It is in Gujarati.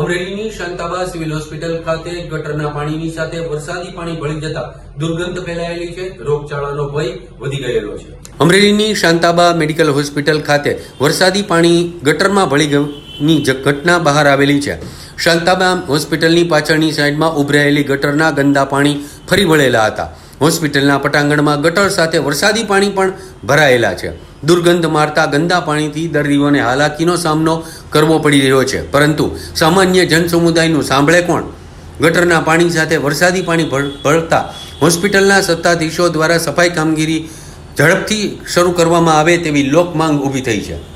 અમરેલીની શાંતાબા સિવિલ હોસ્પિટલ ખાતે ગટરના પાણીની સાથે વરસાદી પાણી ભળી જતા દુર્ગંધ ફેલાયેલી છે. રોગચાળાનો ભય વધી ગયેલો છે. અમરેલીની શાંતાબા મેડિકલ હોસ્પિટલ ખાતે વરસાદી પાણી ગટરમાં ભળી ગયુંની ઘટના બહાર આવેલી છે. શાંતાબા હોસ્પિટલની પાછળની સાઈડમાં ઉભરાયેલી ગટરના ગંદા પાણી ફરી વળેલા હતા. હોસ્પિટલના પટાંગણમાં ગટર સાથે વરસાદી પાણી પણ ભરાયેલા છે. દુર્ગંધ મારતા ગંદા પાણીથી દર્દીઓને હાલાકીનો સામનો કરવો પડી રહ્યો છે. પરંતુ સામાન્ય જનસમુદાયનું સાંભળે કોણ? ગટરના પાણી સાથે વરસાદી પાણી ભળ- ભળતા હોસ્પિટલના સત્તાધીશો દ્વારા સફાઈ કામગીરી ઝડપથી શરૂ કરવામાં આવે તેવી લોકમાંગ ઊભી થઈ છે.